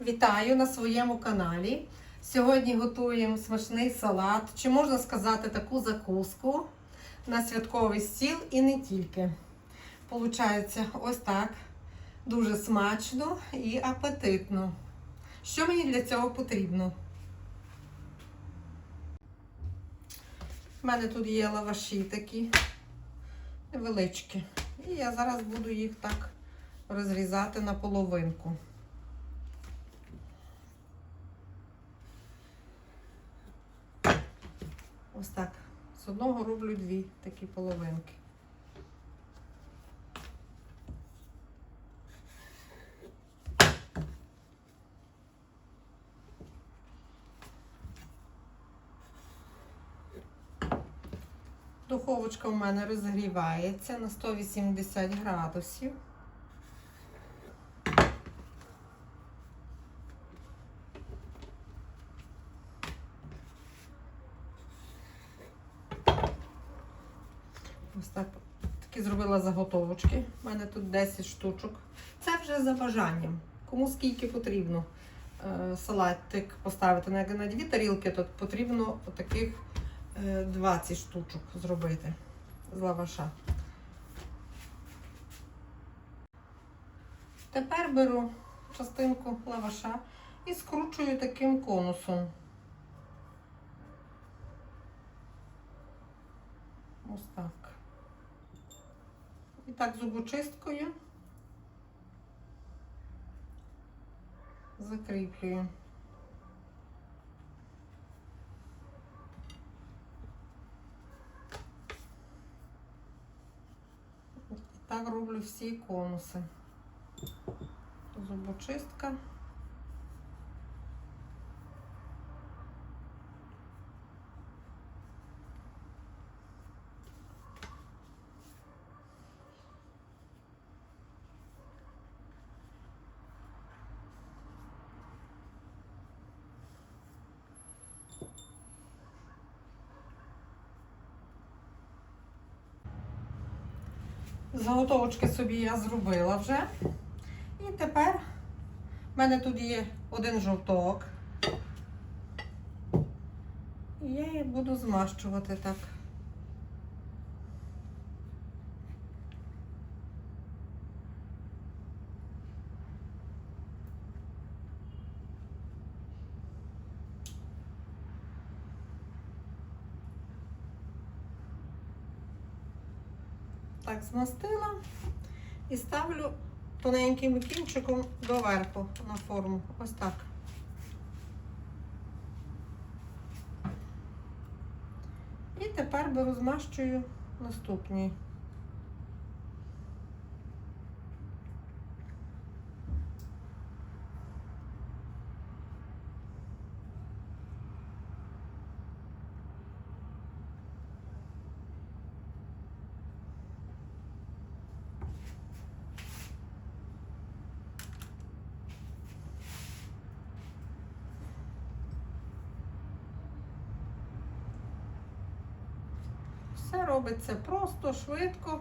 Вітаю на своєму каналі. Сьогодні готуємо смачний салат, чи можна сказати таку закуску на святковий стіл і не тільки. Получається ось так. Дуже смачно і апетитно. Що мені для цього потрібно? У мене тут є лаваші такі невеличкі. І я зараз буду їх так розрізати на половинку. Ось так. З одного роблю дві такі половинки. Духовочка в мене розгрівається на 180 градусів. Так такі зробила заготовочки. У мене тут 10 штучок. Це вже за бажанням. Кому скільки потрібно е, салатик поставити на, дві тарілки, то потрібно таких 20 штучок зробити з лаваша. Тепер беру частинку лаваша і скручую таким конусом. Ось так. І так зубочисткою закріплюю. І так роблю всі конуси. Зубочистка. Заготовочки собі я зробила вже. І тепер в мене тут є один жовток. І я її буду змащувати так. Так, змастила і ставлю тоненьким кінчиком доверху на форму. Ось так. І тепер розмащую змащую наступний. Все робиться просто, швидко.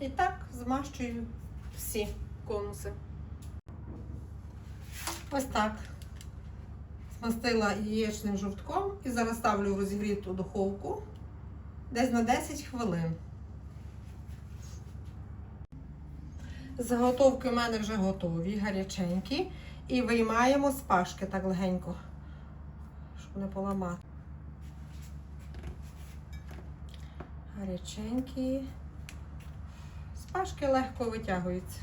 І так змащую всі конуси. Ось так. Змастила яєчним жовтком і зараз ставлю розігріту духовку десь на 10 хвилин. Заготовки у мене вже готові, гаряченькі. І виймаємо з пашки так легенько, щоб не поламати. Гаряченькі. З пашки легко витягуються.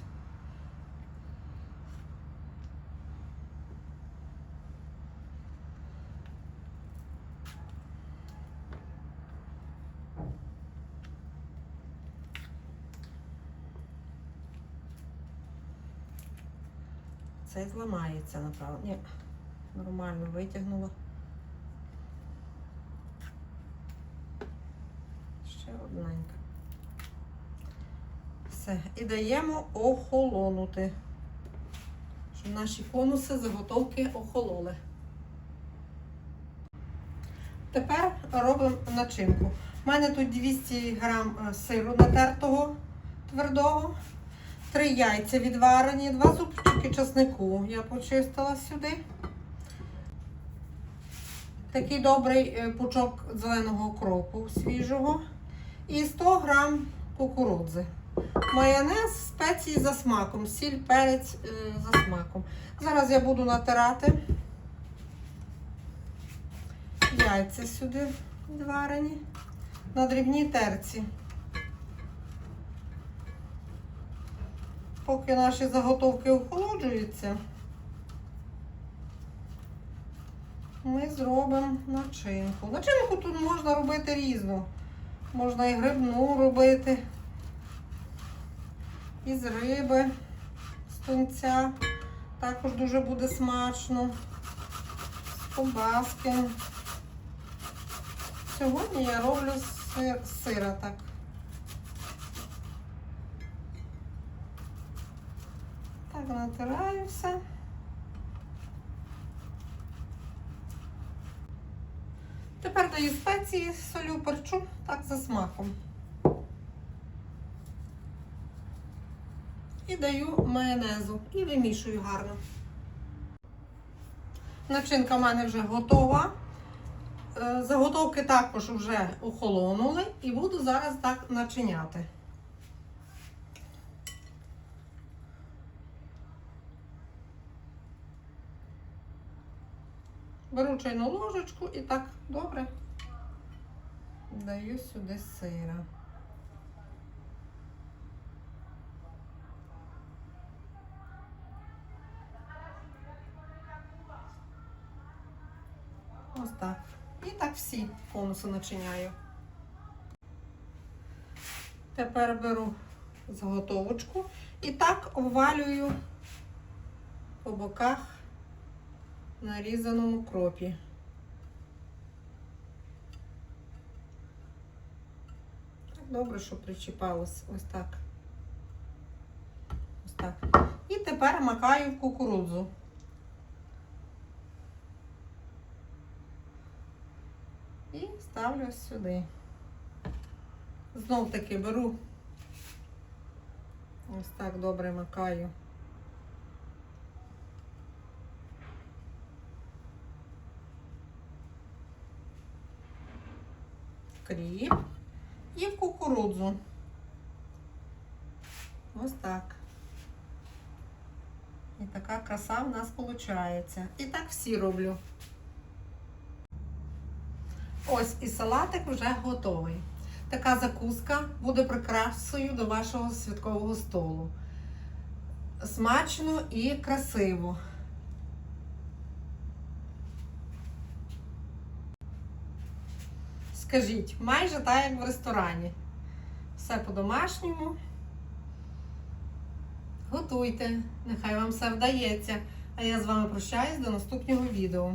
Це зламається, направо. Ні, нормально витягнула. Ще одненька. Все. І даємо охолонути. Щоб наші конуси заготовки охололи. Тепер робимо начинку. У мене тут 200 грам е, сиру натертого твердого, 3 яйця відварені, 2 зубчики часнику. Я почистила сюди. Такий добрий е, пучок зеленого окропу свіжого. І 100 грам кукурудзи. Майонез, спеції за смаком, сіль, перець е, за смаком. Зараз я буду натирати яйця сюди відварені на дрібній терці. Поки наші заготовки охолоджуються, ми зробимо начинку. Начинку тут можна робити різну. Можна і грибну робити, із риби, з тунця. Також дуже буде смачно. З ковбаски. Сьогодні я роблю з сира так. Так, натираю все. Тепер даю спеції, солю, перчу, так за смаком. І даю майонезу і вимішую гарно. Начинка в мене вже готова. Е, Заготовки також вже охолонули і буду зараз так начиняти. Беру чайну ложечку і так добре даю сюди сира. Ось так. І так всі конуси начиняю. Тепер беру заготовочку і так обвалюю по боках нарізаному кропі. Добре, що причіпалось ось так. Ось так. І тепер макаю в кукурудзу. І ставлю ось сюди. Знов таки беру. Ось так добре макаю. Кріп і в кукурудзу. Ось так. І така краса в нас виходить. І так всі роблю. Ось і салатик вже готовий. Така закуска буде прикрасою до вашого святкового столу. Смачно і красиво. Скажіть, майже так, як в ресторані. Все по-домашньому. Готуйте, нехай вам все вдається. А я з вами прощаюсь до наступного відео.